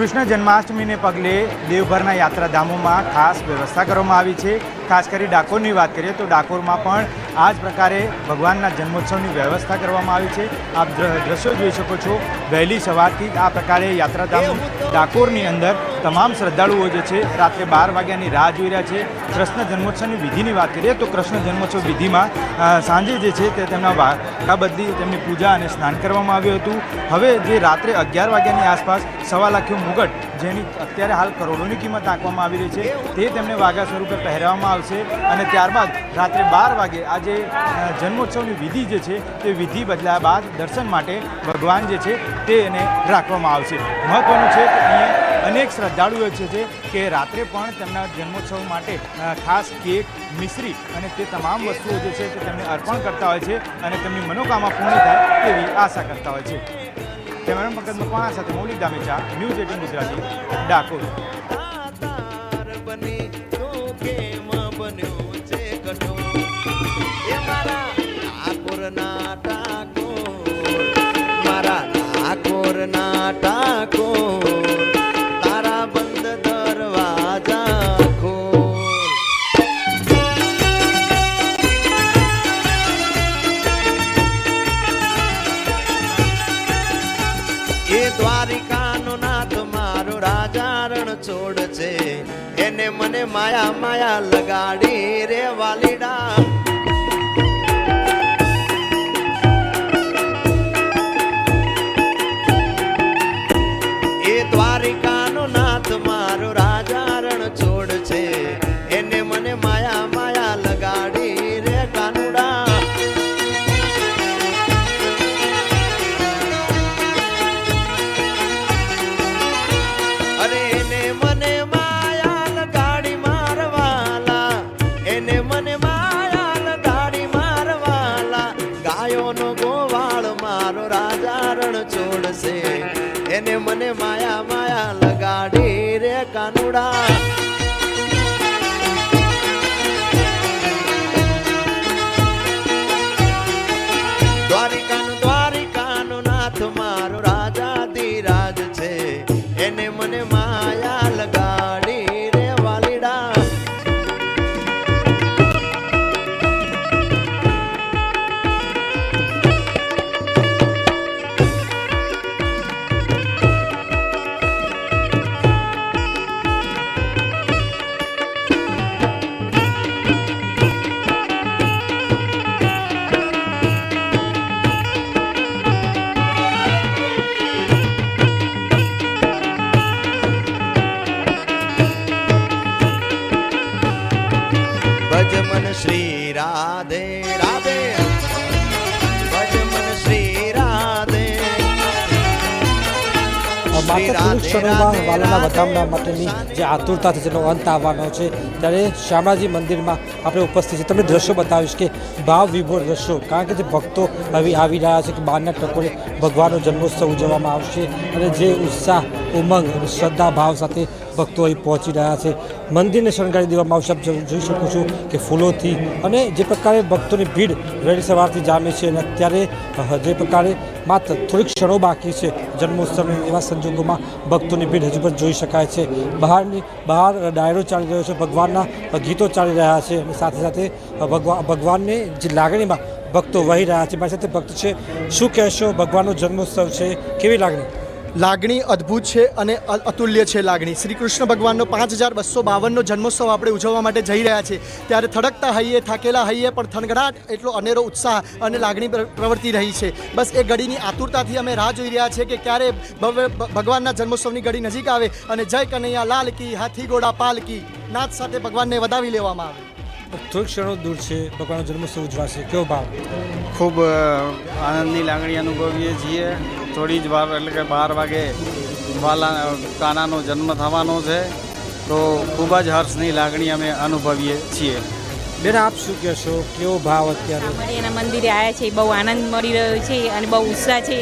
કૃષ્ણ જન્માષ્ટમીને પગલે દેવભરના યાત્રાધામોમાં ખાસ વ્યવસ્થા કરવામાં આવી છે. ખાસ કરી ડાકોરની વાત કરીએ તો ડાકોરમાં પણ આ જ પ્રકારે ભગવાનના જન્મોત્સવની વ્યવસ્થા કરવામાં આવી છે. આપ દ્ર- દ્રશ્યો જોઈ શકો છો. વહેલી સવારથી આ પ્રકારે યાત્રાધામ ડાકોરની અંદર તમામ શ્રદ્ધાળુઓ જે છે, રાત્રે બાર વાગ્યાની રાહ જોઈ રહ્યા છે. કૃષ્ણ જન્મોત્સવની વિધિની વાત કરીએ તો કૃષ્ણ જન્મોત્સવ વિધિમાં સાંજે જે છે તે તેમના વાઘા બદલી તેમની પૂજા અને સ્નાન કરવામાં આવ્યું હતું. હવે જે રાત્રે અગિયાર વાગ્યાની આસપાસ સવા લાખ્યો મુગટ, જેની અત્યારે હાલ કરોડોની કિંમત આંકવામાં આવી રહી છે, તે તેમને વાઘા સ્વરૂપે પહેરાવવામાં આવશે અને ત્યારબાદ રાત્રે બાર વાગે આ જે જન્મોત્સવની વિધિ જે છે, તે વિધિ બદલાયા બાદ દર્શન માટે ભગવાન જે છે તેને રાખવામાં આવશે. મહત્વનું છે કે અહીંયા અનેક શ્રદ્ધાળુઓ છે જે કે રાત્રે પણ તેમના જન્મોત્સવ માટે ખાસ કેક, મિશ્રી અને તે તમામ વસ્તુઓ જે છે તે તેમને અર્પણ કરતા હોય છે અને તેમની મનોકામના પૂર્ણ થાય તેવી આશા કરતા હોય છે. કેમેરા પંકજ મકવાણા સાથે મૌલિક દામેચા ન્યૂઝ એટીન ગુજરાતી, ડાકોર. મારા ઠાકોરના ઠાકોર મારા માયા માયા લગાડી રે વાલીડા. ગાયોનો ગોવાળ મારો રાજા રણ છોડશે. એને મને માયા માયા લગાડી રે કાનુડા. માત્ર ક્ષણોમાં વાલાના વધામણા માટેની જે આતુરતાથી જેનો અંત આવવાનો છે. ત્યારે શામળાજી મંદિરમાં આપણે ઉપસ્થિત છે તમને દ્રશ્યો બતાવીશ કે ભાવ વિભોર દ્રશ્યો કારણ કે જે ભક્તો હવે આવી રહ્યા છે કે બારના ટકોરે ભગવાનનો જન્મોત્સવ ઉજવવામાં આવશે અને જે ઉત્સાહ ઉમંગ અને શ્રદ્ધા ભાવ સાથે ભક્તો અહીં પહોંચી રહ્યા છે. મંદિરને શણગારી દેવામાં આવશે. આપ જોઈ શકો છો કે ફૂલોથી અને જે પ્રકારે ભક્તોની ભીડ વહેલી સવારથી જામે છે અને અત્યારે જે પ્રકારે માત્ર થોડીક ક્ષણો બાકી છે જન્મોત્સવની. એવા સંજોગોમાં ભક્તોની ભીડ હજુ પણ જોઈ શકાય છે. બહારની બહાર ડાયરો ચાલી રહ્યો છે. ભગવાનના ગીતો ચાલી રહ્યા છે અને સાથે સાથે ભગવાન ભગવાનને જે લાગણીમાં ભક્તો વહી રહ્યા છે. મારી સાથે ભક્ત છે. શું કહેશો? ભગવાનનો જન્મોત્સવ છે. કેવી લાગણી? લાગણી અદ્ભુત છે અને અતુલ્ય છે લાગણી. શ્રી કૃષ્ણ ભગવાનનો પાંચ હજાર બસો બાવનનો જન્મોત્સવ આપણે ઉજવવા માટે જઈ રહ્યા છીએ. ત્યારે થડકતા હૈયે થાકેલા હૈયે પણ થનગડાટ એટલો અનેરો ઉત્સાહ અને લાગણી પ્ર- પ્રવર્તી રહી છે. બસ એ ઘડીની આતુરતાથી અમે રાહ જોઈ રહ્યા છીએ કે ક્યારે ભગવાનના જન્મોત્સવની ઘડી નજીક આવે અને જય કનૈયા લાલ કી હાથી ઘોડા પાલ કી નાદ સાથે ભગવાનને વધાવી લેવામાં આવે. થોડીક ક્ષણો દૂર છે ભગવાનનો જન્મોત્સવ ઉજવાશે. કેવો ભાવ? ખૂબ આનંદની લાગણી અનુભવીએ છીએ. થોડી જ વાર એટલે કે બાર વાગે વાલા કાનાનો જન્મ થવાનો છે. તો ખૂબ જ હર્ષની લાગણી અમે અનુભવીએ છીએ. બેન આપ શું કહેશો કેવો ભાવ અત્યારે? એના મંદિરે આવ્યા છે બહુ આનંદ મળી રહ્યો છે અને બહુ ઉત્સાહ છે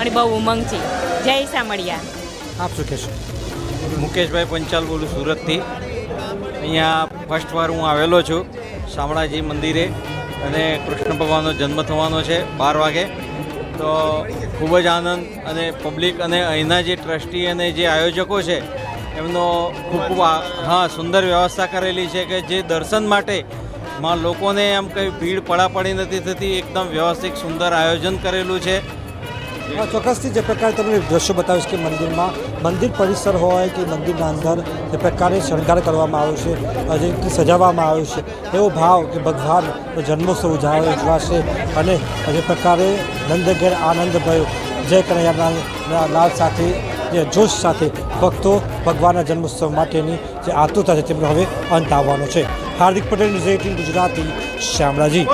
અને બહુ ઉમંગ છે. જય સામળિયા. આપ શું કહેશો મુકેશભાઈ પંચાલ બોલું સુરતથી. અહીંયા ફર્સ્ટ વાર હું આવેલો છું શામળાજી મંદિરે. અને કૃષ્ણ ભગવાનનો જન્મ થવાનો છે બાર વાગે. તો ખૂબ જ આનંદ અને પબ્લિક અને અહીંના જે ટ્રસ્ટી અને જે આયોજકો છે, એમનો ખૂબ ખૂબ હા, સુંદર વ્યવસ્થા કરેલી છે કે જે દર્શન માટે માં લોકોને એમ કંઈ ભીડ પડાપડી નથી થતી, એકદમ વ્યવસ્થિત, સુંદર આયોજન કરેલું છે. ચોક્કસથી જે પ્રકારે તમને દ્રશ્યો બતાવીશ કે મંદિરમાં મંદિર પરિસર હોય કે મંદિરના અંદર જે પ્રકારે શણગાર કરવામાં આવ્યો છે જે સજાવવામાં આવ્યો છે, એવો ભાવ કે ભગવાનનો જન્મોત્સવ ઉજાવે ઉજવાશે અને જે પ્રકારે નંદઘેર આનંદ ભયો જય કનૈયાના લાલ સાથે, જે જોશ સાથે ભક્તો ભગવાનના જન્મોત્સવ માટેની જે આતુરતા છે તેમનો હવે અંત આવવાનો છે. Hardik Patel, news eighteen Gujarati, Shamlaji.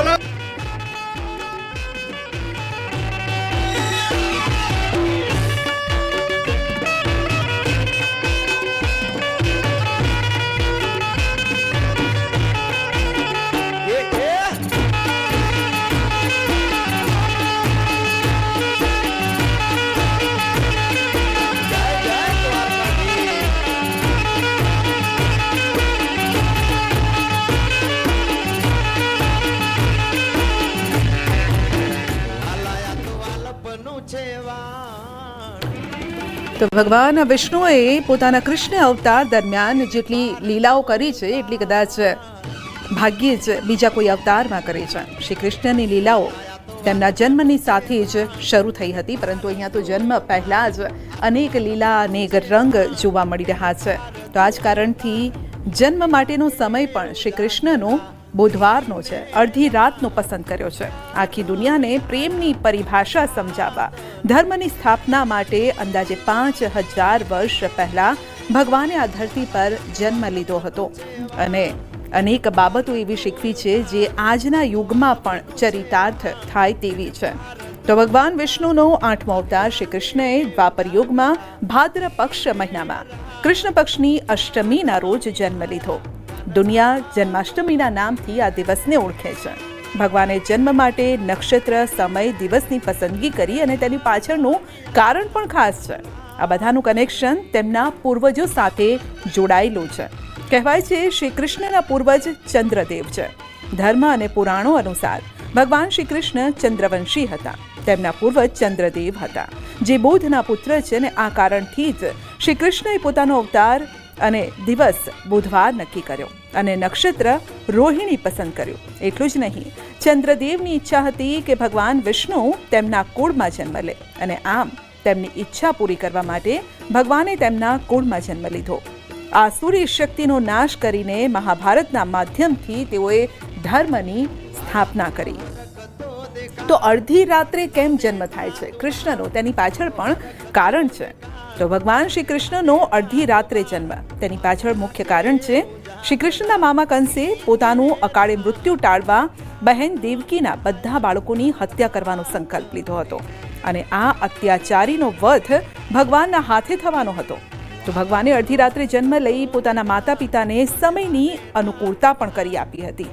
તો ભગવાન વિષ્ણુએ પોતાના કૃષ્ણ અવતાર દરમિયાન જેટલી લીલાઓ કરી છે, એટલી કદાચ ભાગ્યે જ બીજા કોઈ અવતારમાં કરી છે. શ્રી કૃષ્ણની લીલાઓ તેમના જન્મની સાથે જ શરૂ થઈ હતી, પરંતુ અહીંયા તો જન્મ પહેલાં જ અનેક લીલા, અનેક રંગ જોવા મળી રહ્યા છે. તો આ જ કારણથી જન્મ માટેનો સમય પણ શ્રી કૃષ્ણનો બુધવારનો છે. અડધી રાતનો પસંદ કર્યો છે. આખી દુનિયાને પ્રેમની પરિભાષા સમજાવવા, ધર્મની સ્થાપના માટે અંદાજે પાંચ હજાર વર્ષ પહેલા ભગવાને આ ધરતી પર જન્મ લીધો હતો. અને અનેક બાબતો એવી શીખવી છે જે આજના યુગમાં પણ ચરિતાર્થ થાય તેવી છે. તો ભગવાન વિષ્ણુનો આઠમો અવતાર શ્રી કૃષ્ણએ દ્વાપર યુગમાં ભાદ્ર પક્ષ મહિનામાં, કૃષ્ણ પક્ષની અષ્ટમીના રોજ જન્મ લીધો. દુનિયા જન્માષ્ટમીના નામથી આ દિવસને ઓળખે છે. ભગવાને જન્મ માટે નક્ષત્ર, સમય, દિવસની પસંદગી કરી અને તેની પાછળનું કારણ પણ ખાસ છે. આ બધાનું કનેક્શન તેમના પૂર્વજો સાથે જોડાયેલું છે. કહેવાય છે શ્રી કૃષ્ણના પૂર્વજ ચંદ્રદેવ છે. ધર્મ અને પુરાણો અનુસાર ભગવાન શ્રી કૃષ્ણ ચંદ્રવંશી હતા. તેમના પૂર્વજ ચંદ્રદેવ હતા. જે બોધના પુત્ર છે અને આ કારણથી જ શ્રી કૃષ્ણએ પોતાનો અવતાર અને દિવસ બુધવાર નક્કી કર્યો અને નક્ષત્ર રોહિણી પસંદ કર્યું. એટલું જ નહીં, ચંદ્રદેવની ઈચ્છા હતી કે ભગવાન વિષ્ણુ તેમના કુળમાં જન્મ લે અને આમ તેમની ઈચ્છા પૂરી કરવા માટે ભગવાને તેમના કુળમાં જન્મ લીધો. આસુરી શક્તિનો નાશ કરીને મહાભારતના માધ્યમથી તેઓએ ધર્મની સ્થાપના કરી. તો અડધી રાત્રે કેમ જન્મ થાય છે? કૃષ્ણનો તેની પાછળ પણ કારણ છે. તો ભગવાન શ્રી કૃષ્ણનો અડધી રાત્રે જન્મ. તેની પાછળ મુખ્ય કારણ છે શ્રી કૃષ્ણના મામા કંસે પોતાનું અકાળે મૃત્યુ ટાળવા બહેન દેવકીના બધા બાળકોની હત્યા કરવાનો સંકલ્પ લીધો હતો અને આ અત્યાચારીનો વધ ભગવાનના હાથે થવાનો હતો. તો ભગવાને અડધી રાત્રે જન્મ લઈ પોતાના માતા પિતાને સમયની અનુકૂળતા પણ કરી આપી હતી.